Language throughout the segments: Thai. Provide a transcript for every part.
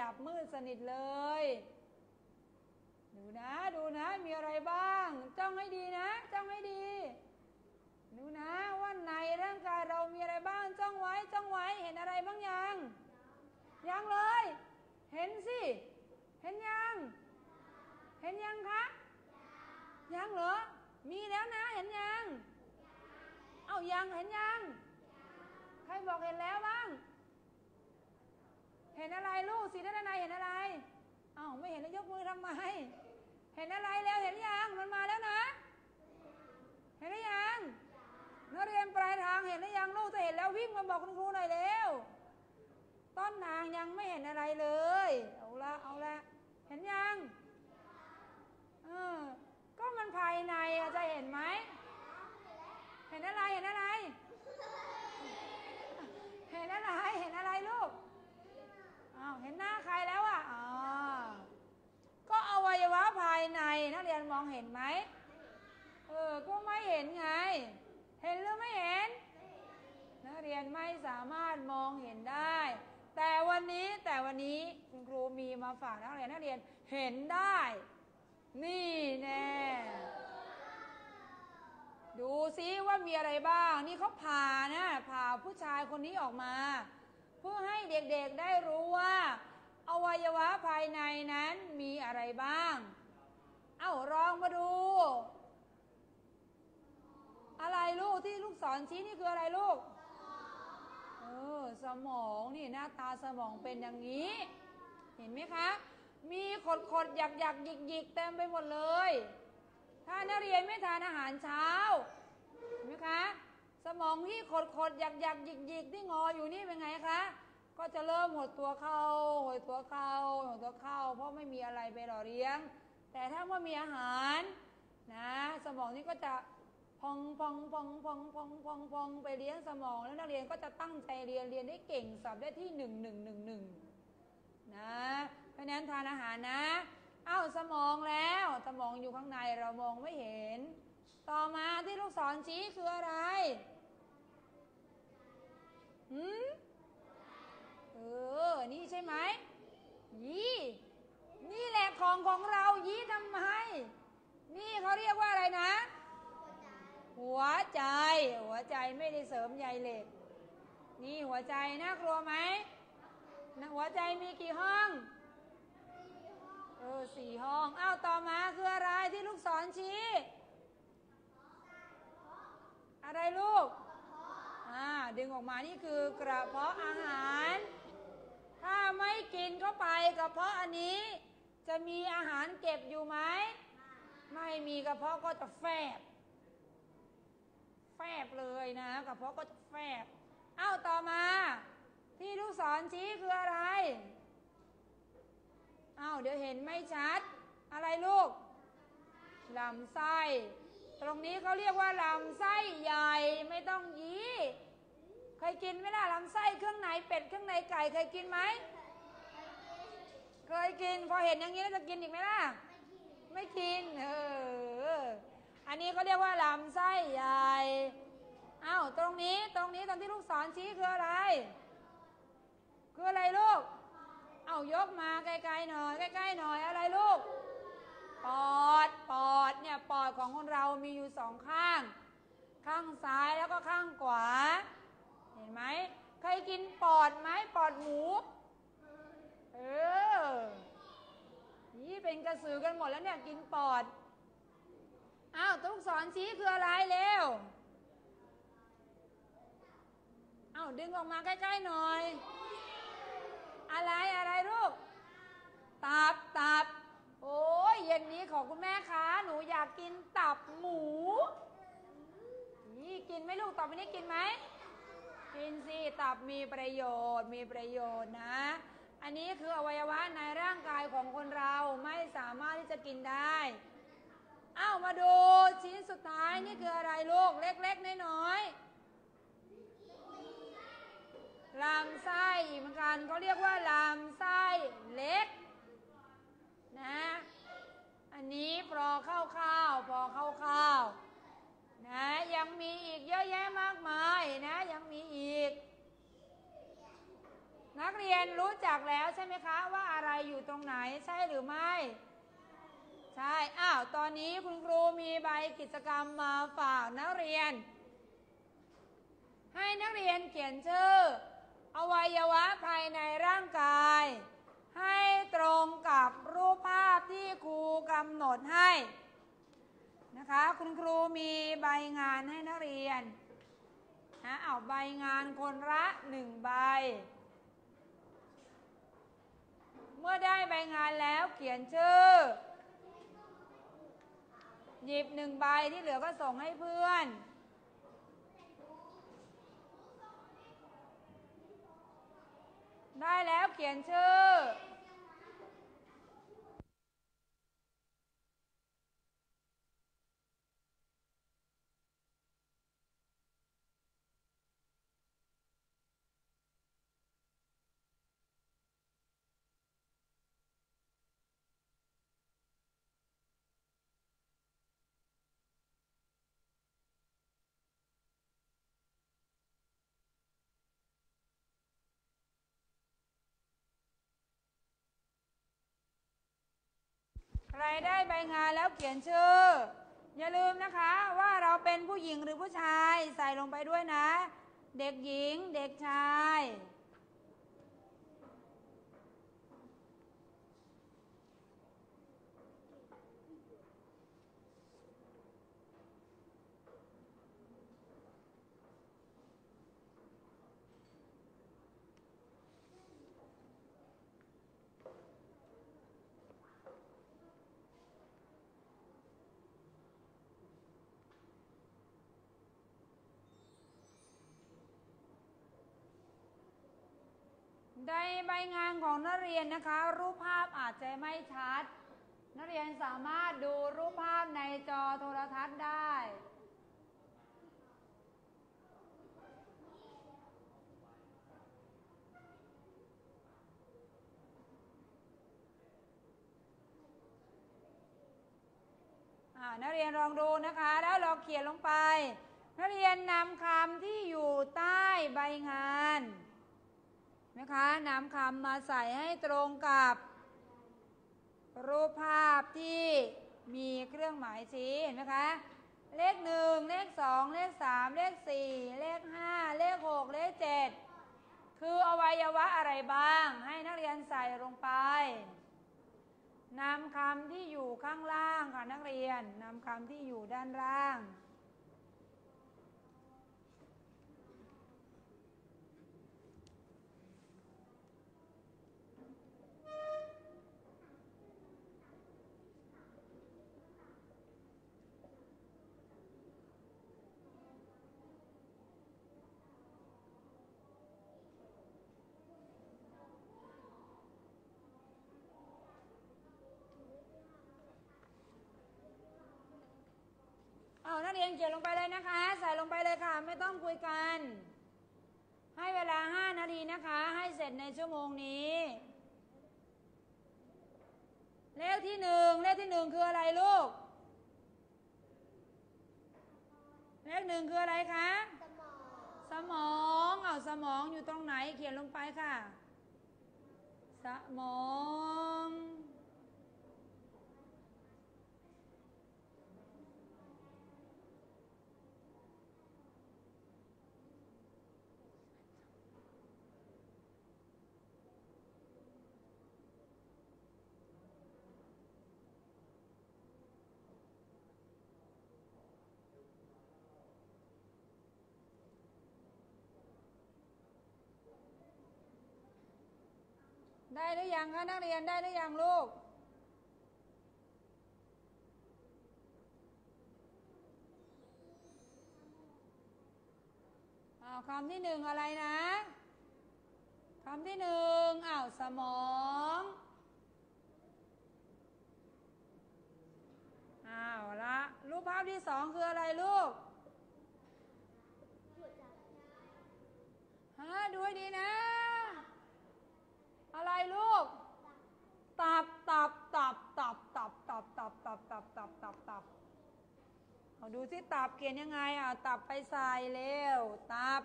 ดับมืดสนิทเลย ดูนะ ดูนะ มีอะไรบ้าง จ้องให้ดีนะ จ้องให้ดี ดูนะว่าในร่างกายเรามีอะไรบ้าง จ้องไว้ จ้องไว้ เห็นอะไรบ้างยัง ยังเลย เห็นสิ เห็นยัง เห็นยังคะ ยังเหรอ มีแล้วนะ เห็นยัง เอายัง เห็นยัง ใครบอกเห็นแล้วบ้าง ห็นอะไรลูกสีด้านในเห็นอะไรอ้าวไม่เห็นแล้วยกมือทำไม เห็นอะไรแล้วเห็นยังมันมาแล้วนะ เห็นหรือยังนักเรียนปลายทางเห็นหรือยังลูกจะเห็นแล้ววิ่งมาบอกคุณครูหน่อยเร็วต้นทางยังไม่เห็นอะไรเลย เอาละเอาละเห็นยังเออก็มันภายในอะจะเห็นไหม เห็นอะไรเห็นอะไร เห็นอะไรเห็นอะไรลูก อ้าวเห็นหน้าใครแล้วอะอ๋อก็อวัยวะภายในนักเรียนมองเห็นไหมเออ ก็ไม่เห็นไง เห็นหรือไม่เห็น นักเรียนไม่สามารถมองเห็นได้ แต่วันนี้แต่วันนี้คุณครูมีมาฝากนักเรียนนักเรียนเห็นได้ นี่แน่ดูซิว่ามีอะไรบ้าง นี่เขาผ่านะผ่าผู้ชายคนนี้ออกมา เพื่อให้เด็กๆได้รู้ว่า อวัยวะภายในนั้นมีอะไรบ้าง เอ้าลองมาดู อะไรลูกที่ลูกศรชี้นี่คืออะไรลูก ออสมองนี่หน้าตาสมองเป็นอย่างนี้ เห็นไหมคะ มีขดขดๆหยักหยักหยิกหยิกๆเต็มไปหมดเลย ถ้านักเรียนไม่ทานอาหารเช้าเห็นไหมคะ สมองที่ขดขดๆหยักหยักหยิกหยิกๆที่งออยู่นี่เป็นไงคะก็จะเริ่มหดตัวเข้าหดตัวเข้าหดตัวเข้า เพราะไม่มีอะไรไปหล่อเลี้ยง แต่ถ้าว่ามีอาหารนะ สมองนี่ก็จะ พองพองพองพองพองพองพองไปเลี้ยงสมอง แล้วนักเรียนก็จะตั้งใจเรียนเรียนได้เก่งสอบได้ที่หนึ่งหนึ่งหนึ่งหนึ่งนะเพราะนั้นทานอาหารนะเอ้าสมองแล้วสมองอยู่ข้างในเรามองไม่เห็น ต่อมาที่ลูกศรชี้คืออะไรหืมเออ นี่ใช่ไหมยี่นี่แหละของของเรายี่ทำไม นี่เขาเรียกว่าอะไรนะ หัวใจ หัวใจไม่ได้เสริมใยเหล็ก นี่หัวใจน่ากลัวไหมหัวใจมีกี่ห้องเออสี่ห้องอ้าวต่อมาคืออะไรที่ลูกศรชี้ อะไรลูกอ่าดึงออกมานี่คือกระเพาะอาหาร ถ้าไม่กินเข้าไปกระเพาะอันนี้ จะมีอาหารเก็บอยู่ไหม ไม่มีกระเพาะก็จะแฟบ บเลยนะกระเพาะก็จะแฟบเอ้าต่อมา ที่ลูกศรชี้คืออะไรเอ้าเดี๋ยวเห็นไม่ชัด อะไรลูกลำไส้ตรงนี้เขาเรียกว่าลำไส้ใหญ่ไม่ต้องยี้เคยกินไหมล่ะลำไส้เครื่องในเป็ดเครื่องในไก่เคยกินไหมเคยกินพอเห็นอย่างนี้แล้วจะกินอีกไหมล่ะ ไม่กิน เออ อันนี้ เขาเรียกว่าลำไส้ใหญ่อ้าวตรงนี้ตรงนี้ตรงที่ลูกศรชี้คืออะไร คืออะไรลูก เอายกมาใกล้ๆหน่อยใกล้ๆหน่อยอะไรลูก ปอดปอดเนี่ยปอดของคนเรามีอยู่สองข้าง ข้างซ้ายแล้วก็ข้างขวา เห็นไหมเคยกินปอดไหมปอดหมู เออนี่เป็นกระสือกันหมดแล้วเนี่ยกินปอด อ้าวตุ๊กสอนชี้คืออะไรเร็วอ้าวดึงออกมาใกล้ๆหน่อย อะไรอะไรลูกตับตับ โอ้ยเย็นนี้ของคุณแม่คะหนูอยากกินตับหมู นี่กินไหมลูกต่อไปนี้กินไหมกินสิตับมีประโยชน์มีประโยชน์นะ อันนี้คืออวัยวะในร่างกายของคนเราไม่สามารถที่จะกินได้ อ้ามาดูชิ้นสุดท้ายนี่คืออะไรลูก เล็กๆน้อยๆลำไส้เหมือนกันเขาเรียกว่าลำไส้เล็ก นะ อันนี้พอเข้าวๆพอเข้าวๆนะยังมีอีกเยอะแยะมากมายนะ ยังมีอีก นักเรียนรู้จักแล้วใช่ไหมคะ ว่าอะไรอยู่ตรงไหนใช่หรือไม่ ช่ อ้าว ตอนนี้คุณครูมีใบกิจกรรมมาฝากนักเรียน ให้นักเรียนเขียนชื่อ อวัยวะภายในร่างกาย ให้ตรงกับรูปภาพที่ครูกำหนดให้นะคะ คุณครูมีใบงานให้นักเรียนนะเอาใบงานคนละหนึ่งใบ เมื่อได้ใบงานแล้วเขียนชื่อ หยิบหนึ่งใบที่เหลือก็ส่งให้เพื่อน ได้แล้วเขียนชื่อ รได้ใบงานแล้วเขียนชื่อ อย่าลืมนะคะว่าเราเป็นผู้หญิงหรือผู้ชายใส่ลงไปด้วยนะ เด็กหญิงเด็กชาย ในใบงานของนักเรียนนะคะ รูปภาพอาจจะไม่ชัด นักเรียนสามารถดูรูปภาพในจอโทรทัศน์ได้ นักเรียนลองดูนะคะ แล้วเราเขียนลงไป นักเรียนนำคำที่อยู่ใต้ใบงาน นะคะนำคำมาใส่ให้ตรงกับ รูปภาพที่มีเครื่องหมายชี้เห็นไหมคะเลขหนึ่งเลขสองเลขสามเลขสี่เลขห้าเลขหกเลขเจ็ดคืออวัยวะอะไรบ้าง ให้นักเรียนใส่ลงไปนำคำที่อยู่ข้างล่างค่ะนักเรียนนำคำที่อยู่ด้านล่าง นักเรียนเขียนลงไปเลยนะคะ ใส่ลงไปเลยค่ะ ไม่ต้องคุยกัน ให้เวลา 5 นาทีนะคะ ให้เสร็จในชั่วโมงนี้ เลขที่หนึ่งเลขที่หนึ่งคืออะไรลูก เลขหนึ่งคืออะไรคะ สมอง เอาสมองอยู่ตรงไหนเขียนลงไปค่ะ สมอง ได้หรือยังคะนักเรียนได้หรือยังลูก อ้าวคำที่หนึ่งอะไรนะคำที่หนึ่งอ้าวสมองอ้าวละรูปภาพที่สองคืออะไรลูกฮะดูให้ดีนะ อะไรลูก ตับตับตับตับตับตับตับตับตับตับตับตับเอาดูที่ตับเขียนยังไงอะตับไปใส่เร็วตับ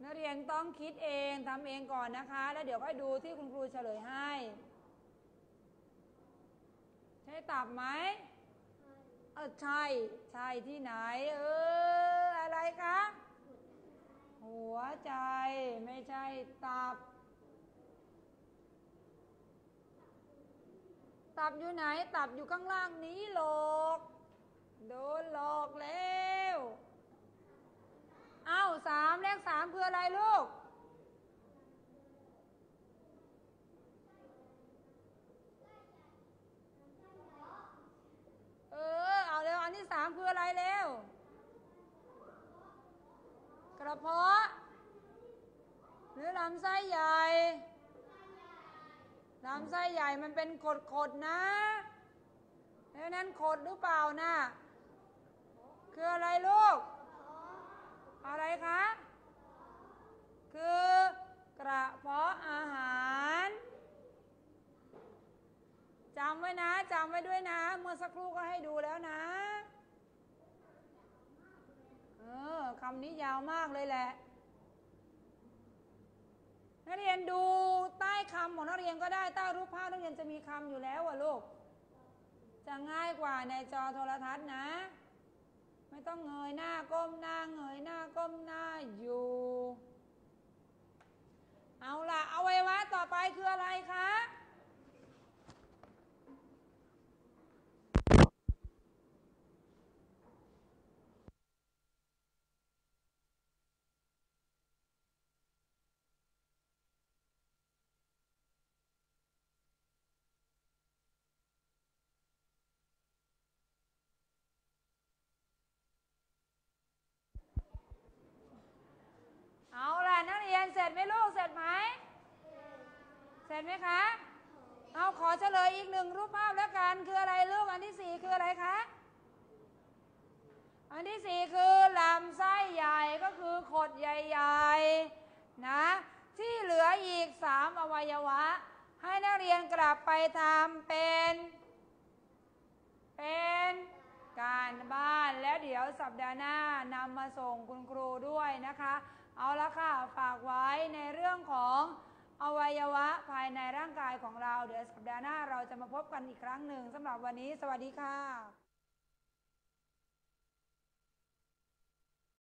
นนักเรียนต้องคิดเองทำเองก่อนนะคะ แล้วเดี๋ยวค่อยดูที่คุณครูเฉลยให้ ใช่ตับไหมเออใช่ ใช่ที่ไหน เออ อะไรคะ หัวใจไม่ใช่ตับ ตับอยู่ไหน ตับอยู่ข้างล่างนี้หลอกโดนหลอกแล้วเอ้าสามเลขสามคืออะไรลูก เออ เอาเร็วอันที่สามคืออะไรเร็ว ระเพาะ หรือลำไส้ใหญ่ลำไส้ใหญ่มันเป็นขดๆนะแล้วนั้นขดหรือเปล่านะคืออะไรลูก อะไรคะ คือกระเพาะอาหารจำไว้นะจำไว้ด้วยนะ เมื่อสักครู่ก็ให้ดูแล้วนะ ออคำนี้ยาวมากเลยแหละ นักเรียนดูใต้คำของนักเรียนก็ได้ใต้รูปภาพนักเรียนจะมีคำอยู่แล้วอะลูก จะง่ายกว่าในจอโทรทัศน์นะ ไม่ต้องเงยหน้าก้มหน้าเงยหน้าก้มหน้าอยู่ เอาล่ะอวัยวะต่อไปคืออะไรคะ เอาล่ะนักเรียนเสร็จไหมลูกเสร็จไหม เสร็จไหมคะ เอาขอเฉลยอีกหนึ่งรูปภาพแล้วกัน คืออะไรลูกอันที่สี่คืออะไรคะ อันที่สี่คือลำไส้ใหญ่ก็คือขดใหญ่ๆนะ ที่เหลืออีกสามอวัยวะ ให้นักเรียนกลับไปทำเป็น เป็นการบ้านแล้วเดี๋ยวสัปดาห์หน้านำมาส่งคุณครูด้วยนะคะ เอาละค่ะ ฝากไว้ในเรื่องของ อวัยวะภายในร่างกายของเรา เดี๋ยวสัปดาห์หน้าเราจะมาพบกันอีกครั้งหนึ่งสำหรับวันนี้ สวัสดีค่ะ